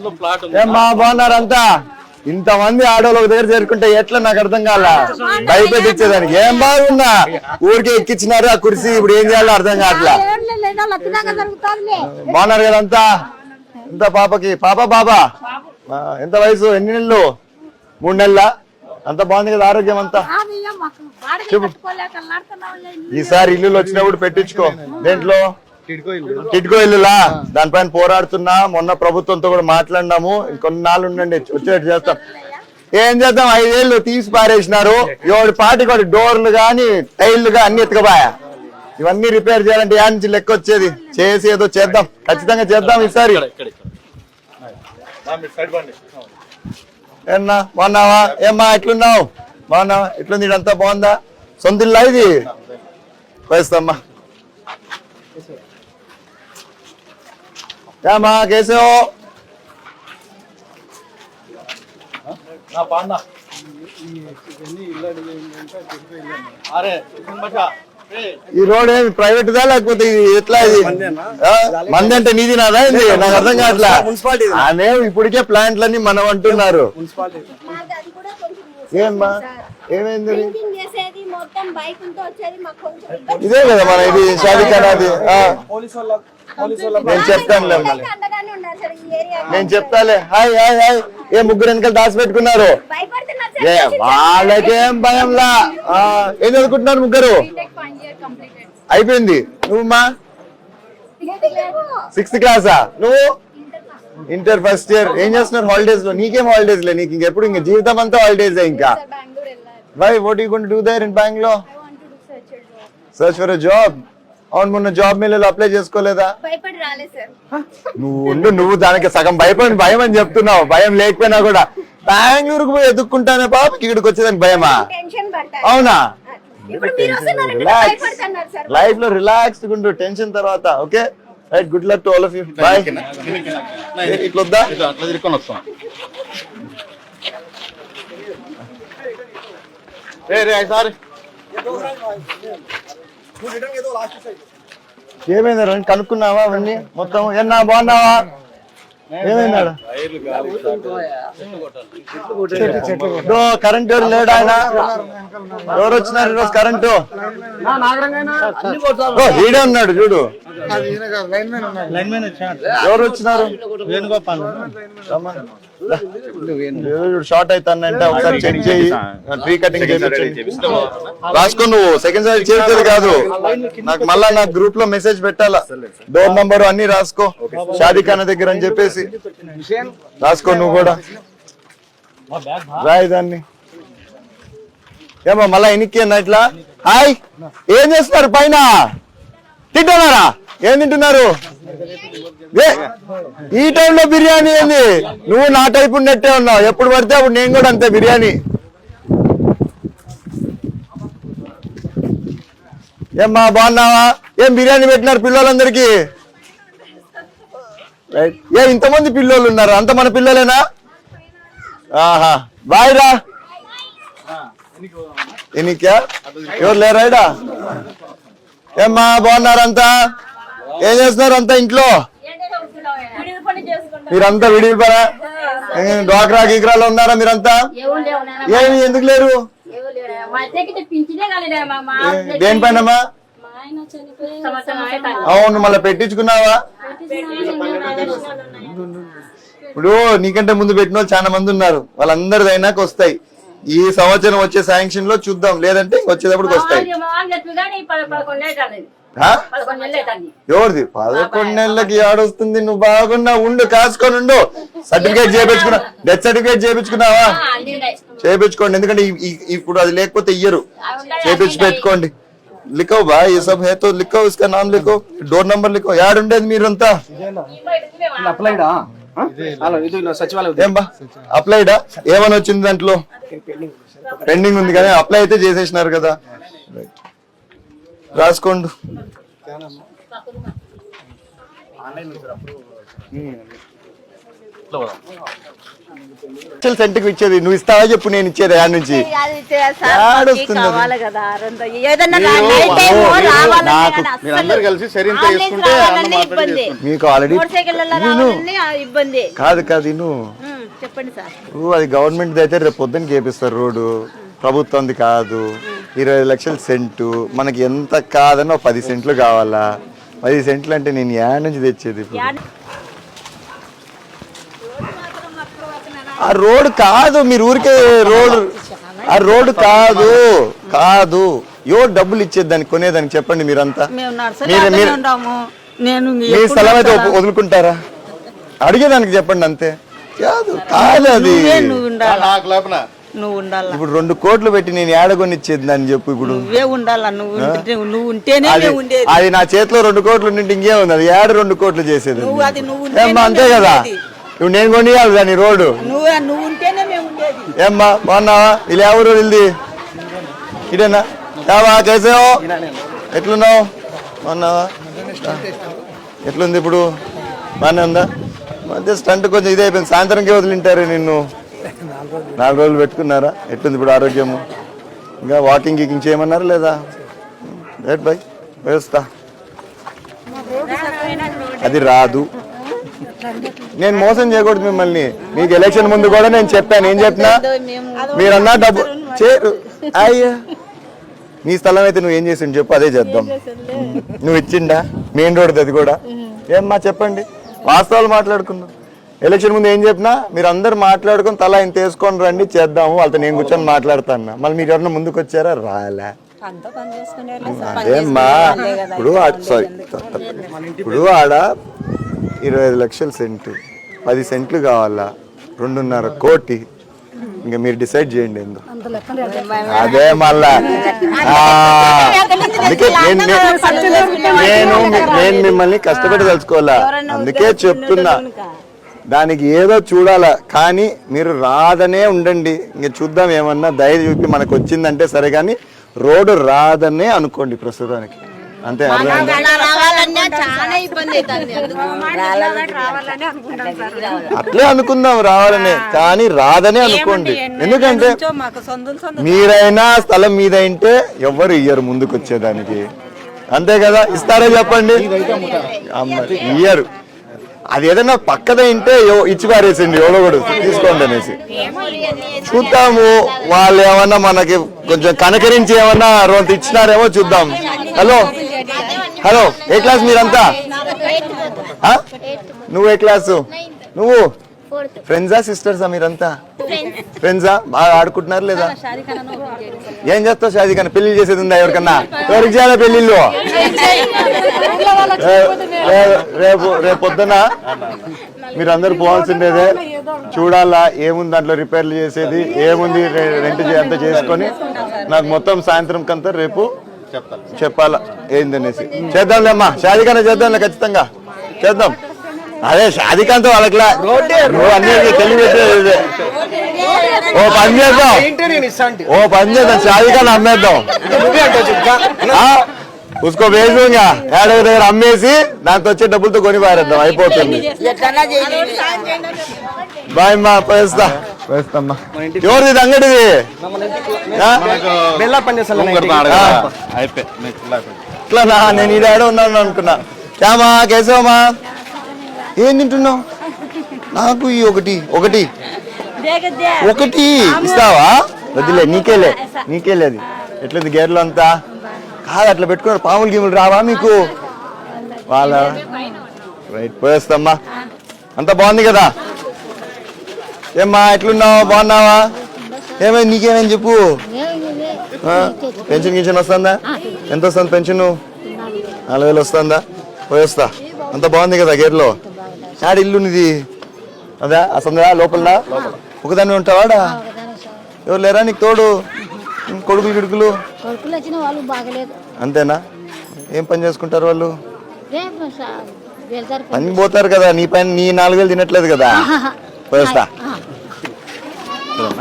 ల్యాండ్లో ప్లాట్ ఉంది ఏమ్మా బాగున్నారంతా? ఇంతమంది ఆడోళ్ళు ఒక దగ్గర చేరుకుంటే ఎట్లా నాకు అర్థం కాల? భయపెట్టించేదానికి ఏం బాగున్నా? ఊరికే ఎక్కించినారు ఆ కుర్చీ ఇప్పుడు ఏం చేయాలో అర్థం కావట్లా. బాగున్నారు కదా అంతా? ఎంత పాపకి? పాప బాబా? ఎంత వయసు? ఎన్ని నెలలు? మూడు నెలల? అంత బాగుంది కదా ఆరోగ్యం అంతా. ఈసారి ఇల్లు వచ్చినప్పుడు పెట్టించుకో. దేంట్లో? టిడ్కో ఇల్లులా దానిపైన పోరాడుతున్నా. మొన్న ప్రభుత్వంతో కూడా మాట్లాడినాము. ఇంకొన్ని నాళ్ళు ఉండండి వచ్చేటట్టు చేస్తాం. ఏం చేద్దాం? ఐదేళ్ళు తీసి పారేసినారు. ఏడు పాటి కూడా డోర్లు గాని టైర్లు గా అన్ని ఎత్తుకపోయా? ఇవన్నీ రిపేర్ చేయాలంటే యా నుంచి లెక్క వచ్చేది. చేసి ఏదో చేద్దాం. ఖచ్చితంగా చేద్దాం ఈసారి. ఇక్కడ ఇక్కడ ఇక్కడ. నా మీరు సైడ్ బండి. ఏమన్నా బాగున్నావా? ఏమ్మా ఎట్లున్నావు? బాగున్నావా? ఎట్లుంది? ఇదంతా బాగుందా? సొంత ఇల్లా ఇది వేస్తామ్మా అరే బచ్చా ఏ ఈ రోడ్ ఏమి ప్రైవేట్ దా లేకపోతే ఇది ఎట్లా ఇది? మంది అంటే నీది నాదా ఇది నాకు అర్థం కావట్లా. ఆమె ఇప్పటికే ప్లాంట్లన్నీ మనం అంటున్నారు. ఏమ్మా ఏమైంది ఇది? పెయింటింగ్ చేసేది మొత్తం బైక్ ఉంటే వచ్చేది మాకు కొంచెం ఇబ్బంది. ఇదే కదా మన ఇది షాదిఖానాది ఆ, పోలీసు వాళ్ళ పోలీసు వాళ్ళ నేను చెప్తానులే నేను చెప్తాలే. Hi hi hi. ఏ ముగ్గురు వెనకాల దాచి పెట్టుకున్నారు? భయపడుతున్నారు ఏ వాళ్ళకేం భయంలా? ఏం చదువుకుంటున్నారు ముగ్గురు? అయిపోయింది. నువ్వమ్మా? సిక్స్త్ క్లాసా? నువ్వు? Inter first year. ఏం చేస్తున్నారు హాలిడేస్లో నీకేం హాలిడేస్ లే నీకు ఇంకెప్పుడు ఇంకా జీవితం అంతా హాలిడేస్ ఇంకా. Why what you going to do there in Bengaluru search for job అవును మొన్న జాబ్ మేళలో అప్లై చేసుకోలేదా? భయపడి రాలేదు సార్ నువ్వు ఉండు నువ్వు దానికి సగం భయపడి భయం అని చెప్తున్నావు. భయం లేకపోయినా కూడా బెంగళూరుకు పోయి ఎదుక్కుంటానే పాపకి ఇక్కడికి వచ్చేదానికి భయమా? టెన్షన్ అవునా? ఇప్పుడు మీరు వస్తున్నారంటే రిలాక్స్ భయపడుతున్నారు సార్. లైఫ్లో రిలాక్స్ ఉండు టెన్షన్ తర్వాత okay right good luck to all of you bye ఇట్లా వద్దా? ఇట్లా అట్లా తిరుక్కొని వస్తాం. రే రే సారీ. ఏమైంది రండి కనుక్కున్నావా అవన్నీ? మొత్తం? ఎన్నా బాగున్నావా? ఏమైందాడు కరెంట్ లేడు ఆయన. ఎవరు వచ్చినారు ఈరోజు కరెంటు ఓ, ఈడే ఉన్నాడు చూడు. ఎవరు వచ్చినారు? చూడు షార్ట్ అవుతానంటే ఒకసారి చెక్ చేయి. ట్రీ కటింగ్ రాసుకో నువ్వు సెకండ్ సారి చేసేది కాదు. నాకు మళ్ళా నా గ్రూప్లో మెసేజ్ పెట్టాలా? డోర్ నంబర్ అన్ని రాసుకో. షాదీ ఖానా దగ్గర అని చెప్పేసి. రాసుకో నువ్వు కూడా. రాయి దాన్ని. ఏమో మళ్ళా ఎన్నిక్కి ఇట్లా? హాయ్! ఏం చేస్తున్నారు పైన? తింటున్నారా? ఏం తింటున్నారు? ఏ, ఈ టైంలో బిర్యానీ ఏంది? నువ్వు నా టైపు ఉన్నట్టే ఉన్నావు. ఎప్పుడు పడితే అప్పుడు నేను కూడా అంతే బిర్యానీ. ఏమ్మా బాగున్నావా? ఏం బిర్యానీ పెట్టినారు పిల్లలందరికీ? రైట్ ఏ ఇంతమంది పిల్లోళ్ళు ఉన్నారు. అంత మన పిల్లలేనా? ఆహా. బాయ్ రా. ఎనికా ఎవరు లేరాయిడా ఏమ్మా బాగున్నారంతా ఏం చేస్తున్నారు అంతా ఇంట్లో? మీరంతా విడివి పరా డ్వాక్రా గీక్రాలో ఉన్నారా మీరంతా? ఏమి ఎందుకు లేరు? దేనిపైనమ్మా? అవును మళ్ళీ పెట్టించుకున్నావా? ఇప్పుడు నీకంటే ముందు పెట్టిన వాళ్ళు చాలా మంది ఉన్నారు. వాళ్ళందరిది అయినాక వస్తాయి. ఈ సంవత్సరం వచ్చే శాంక్షన్లో చూద్దాం. లేదంటే వచ్చేటప్పుడు వస్తాయి? ఎవరిది? పదకొండు నెలలకి ఏడొస్తుంది నువ్వు బాగున్నా ఉండు కాసుకొని ఉండు. సర్టిఫికేట్ చేయించుకున్నా. డెత్ సర్టిఫికేట్ చేయించుకున్నావా? చేయించుకోండి. ఎందుకంటే ఇప్పుడు అది లేకపోతే ఇయ్యరు. చేపించి పెట్టుకోండి. లిఖో బా ఈ సబ్ హే తో లిఖో ఇస్కా నామ్ లిఖో డోర్ నంబర్ లిఖో యాడుండేది మీరంతా అప్లైడా? ఏం బా? అప్లైడా? ఏమని వచ్చింది దాంట్లో? పెండింగ్ ఉంది కదా అప్లై అయితే చేసేసినారు కదా. రాసుకోండి. పోదాం. లక్షల సెంటుకు ఇచ్చేది నువ్వు ఇస్తావా చెప్పు నేను ఇచ్చేది ఆ నుంచి యాడ్ నాకు- మీరందరూ కలిసి సరింత చేసుకుంటాం. మీకు ఆల్రెడీ ఇబ్బంది. కాదు కాదు చెప్పండి సార్. ఓ, అది గవర్నమెంట్ అయితే రేపు పొద్దున్న చేపిస్తారు రోడ్డు. ప్రభుత్వంది కాదు. ఇరవై లక్షల సెంటు. మనకి ఎంత కాదన్నా ఒక పది సెంట్లు కావాలా? పది సెంట్లు అంటే నేను యా నుంచి తెచ్చేది ఇప్పుడు? ఆ రోడ్ కాదు మీరు ఊరికే రోడ్ ఆ రోడ్ కాదు కాదు. ఎవరు డబ్బులు ఇచ్చేది దానికి కొనేదానికి చెప్పండి మీరంతా. మీ ఎప్పుడు స్థలం అయితే? వదులుకుంటారా? అడిగేదానికి చెప్పండి అంతే. కాదు కాదు అది. నువ్వే నువ్వు ఉండాలా? నాకు లేపన నువ్వు ఉండాలా? ఇప్పుడు రెండు కోట్లు పెట్టి నేను ఏడగొనిచ్చేది దాన్ని చెప్పు ఇప్పుడు? నువ్వే ఉండాలా? నువ్వు ఉంటే- నువ్వు ఉంటేనే అది మేము ఉండేది. అది నా చేతిలో రెండు కోట్లు ఉండింటే ఇంకేముంది? అది ఏడు రెండు కోట్లు చేసేది? నువ్వు అది నువ్వు ఉంటేనే ఏమ్మా అంతే కదా? ఇప్పుడు నేను కొనియాలి దాన్ని రోడ్డు. నువ్వు నువ్వు ఉంటేనే మేము ఉండేది. ఏమ్మా బాగున్నావా? ఇలా ఎవరు వెళ్ళి ఇదేనా? యావా కేసావు ఎట్లున్నావు? బాగున్నావా? ఎట్లుంది ఇప్పుడు? బాగానే ఉందా? మధ్య స్టంట్ కొంచెం ఇదే అయిపోయింది. సాయంత్రంకే వదిలింటారే నిన్ను. నాలుగు రోజులు పెట్టుకున్నారా? ఎట్లుంది ఇప్పుడు ఆరోగ్యము? ఇంకా వాకింగ్ గీకింగ్ చేయమన్నారా లేదా? రైట్ బై వేస్తా. అది రాదు. నేను మోసం చేయకూడదు మిమ్మల్ని. మీకు ఎలక్షన్ ముందు కూడా నేను చెప్పాను. ఏం చెప్పినా? మీరన్నా డబ్బు చేరు. అయ్యా. నీ స్థలం అయితే నువ్వు ఏం చేసి చెప్పు అదే చేద్దాం. నువ్వు ఇచ్చిండా? మెయిన్ రోడ్ అది కూడా? ఏమ్మా చెప్పండి. వాస్తవాలు మాట్లాడుకుందాం. ఎలక్షన్ ముందు ఏం చెప్పినా? మీరు అందరు మాట్లాడుకొని తలా ఇంత వేసుకొని రండి చేద్దాము. వాళ్ళతో నేను కూర్చొని మాట్లాడతాను మళ్ళీ మీరు ఎవరన్నా ముందుకు వచ్చారా? రాలే. అదేమ్మా. ఇప్పుడు సారీ ఇప్పుడు ఆడ ఇరవై ఐదు లక్షల సెంటు పది సెంట్లు కావాలా? రెండున్నర కోటి. ఇంకా మీరు డిసైడ్ చేయండి ఏందో అదే మళ్ళా. అందుకే నేను నేను మిమ్మల్ని కష్టపడి తెలుసుకోవాలా? అందుకే చెప్తున్నా. దానికి ఏదో చూడాలా. కానీ మీరు రాదనే ఉండండి. ఇంక చూద్దాం ఏమన్నా దయ చూపి మనకు వచ్చిందంటే సరే కానీ రోడ్డు రాదనే అనుకోండి ప్రస్తుతానికి. అంతే అట్లే అనుకుందాం రావాలనే. కానీ రాదనే అనుకోండి. ఎందుకంటే మాకు సొంతం సొంతం మీరైనా స్థలం మీద అయితే ఎవ్వరు ఇయ్యరు ముందుకు వచ్చేదానికి అంతే కదా? ఇస్తారా చెప్పండి? అమ్మ, ఇయ్యరు. అది ఏదైనా పక్కదే ఇంటే ఎవ- ఇచ్చి పారేసింది ఎవడో కూడా తీసుకోండి అనేసి. చూద్దాము వాళ్ళు ఏమన్నా మనకి కొంచెం కనకరించి ఏమన్నా రోంత ఇచ్చినారేమో చూద్దాం. హలో? హలో ఏ క్లాస్ మీరంతా? నువ్వు ఏ క్లాసు? నువ్వు? ఫ్రెండ్సా సిస్టర్సా మీరంతా? ఫ్రెండ్సా? బాగా ఆడుకుంటున్నారు లేదా? ఏం చేస్తావు షాదీ కానీ పెళ్ళి చేసేది ఉందా ఎవరికన్నా? ఎవరికి చేయాలి పెళ్ళిళ్ళు రేపు రేపు పొద్దున మీరందరూ పోవాల్సిండేదే చూడాలా ఏముంది దాంట్లో రిపేర్లు చేసేది ఏముంది రెంట్ అంతా చేసుకొని నాకు మొత్తం సాయంత్రం కంతా రేపు చెప్పాలా? ఏందనేసి. చేద్దాంలే అమ్మా. షాదికానే చేద్దాంలే ఖచ్చితంగా. చేద్దాం. అదే షాదికాంతో వాళ్ళకిలా నువ్వు అన్ని. ఓ పని చేద్దాం. ఓ పని చేద్దాం. షాదికాన్ని అమ్మేద్దాం. ఉసుకో వేసుగా ఏడవ దగ్గర అమ్మేసి దాంతో వచ్చే డబ్బులతో కొని పారేద్దాం. అయిపోతుంది. బాయ్ మా పోయిస్తా. పోయిస్తామ్మా ఎవరిది ఇది అంగడిది? ఆ? బెల్లా పని చేస్తాను అయిపోయి ఇట్లా నా నేను ఇది ఏడ ఉన్నాను అనుకున్నా. క్యామా కేశవమా? ఏం తింటున్నావు? నాకు ఈ ఒకటి ఒకటి. ఒకటి. ఇస్తావా? వద్దులే నీకేలే నీకేలే అది. ఎట్లుంది గేర్లు అంతా? కాదు అట్లా పెట్టుకున్నారు. పాములు గీములు రావా మీకు? వాళ్ళ రైట్ పోయేస్తామ్మా. అంతా బాగుంది కదా? ఏమ్మా ఎట్లున్నావు? బాగున్నావా? ఏమైంది నీకేమైంది చెప్పు? పెన్షన్ గిన్షన్ వస్తుందా? ఎంత వస్తుంది పెన్షన్? నాలుగు వేలు వస్తుందా? పోయేస్తా అంత బాగుంది కదా గేర్లో. ఆడ ఇల్లు నీది అదా అసందా లోపల ఒకదాన్ని ఉంటావాడా? ఎవరు లేరా నీకు తోడు? కొడుకులు గిడుకులు? అంతేనా? ఏం పని చేసుకుంటారు వాళ్ళు? పనికి పోతారు కదా నీ పైన నీ నాలుగు వేలు తినట్లేదు కదా. పోయేస్తా 그런가?